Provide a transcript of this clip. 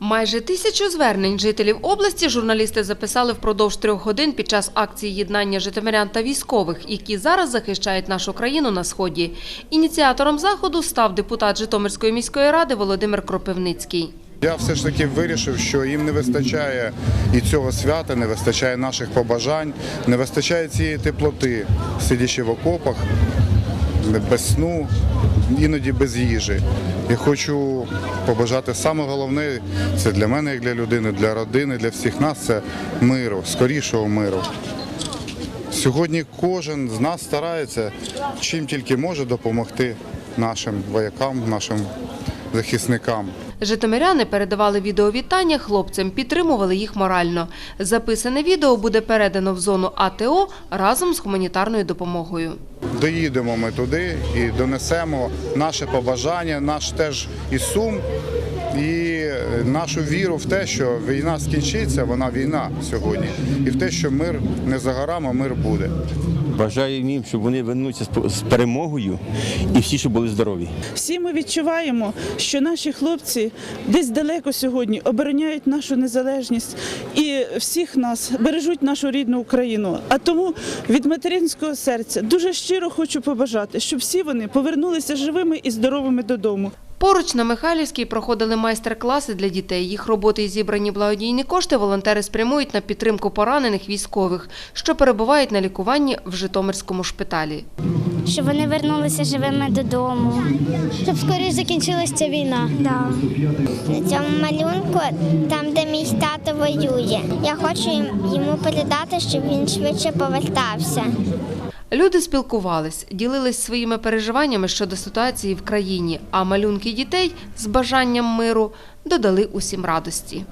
Майже тисячу звернень жителів області журналісти записали впродовж трьох годин під час акції єднання житомирян та військових, які зараз захищають нашу країну на сході. Ініціатором заходу став депутат Житомирської міської ради Володимир Кропивницький. Я все ж таки вирішив, що їм не вистачає і цього свята, не вистачає наших побажань, не вистачає цієї теплоти, сидячи в окопах, без сну, іноді без їжі. Я хочу побажати саме головне, це для мене, як для людини, для родини, для всіх нас це миру, скорішого миру. Сьогодні кожен з нас старається чим тільки може допомогти нашим воякам, нашим захисникам. Житомиряни передавали відеовітання хлопцям, підтримували їх морально. Записане відео буде передано в зону АТО разом з гуманітарною допомогою. Доїдемо ми туди і донесемо наше побажання, наш теж і сум, і нашу віру в те, що війна скінчиться, вона війна сьогодні, і в те, що мир не за горами, мир буде. Бажаю їм, щоб вони вернуться з- з перемогою і всі, щоб були здорові. Всі ми відчуваємо, що наші хлопці десь далеко сьогодні обороняють нашу незалежність і всіх нас бережуть нашу рідну Україну. А тому від материнського серця дуже щиро хочу побажати, щоб всі вони повернулися живими і здоровими додому. Поруч на Михайлівській проходили майстер-класи для дітей. Їх роботи і зібрані благодійні кошти волонтери спрямують на підтримку поранених військових, що перебувають на лікуванні в Житомирському шпиталі. щоб вони вернулися живими додому. Щоб скоріше закінчилася ця війна. Да. На цьому малюнку, там, де мій тато воює, я хочу йому передати, щоб він швидше повертався. Люди спілкувались, ділились своїми переживаннями щодо ситуації в країні, а малюнки дітей з бажанням миру додали усім радості.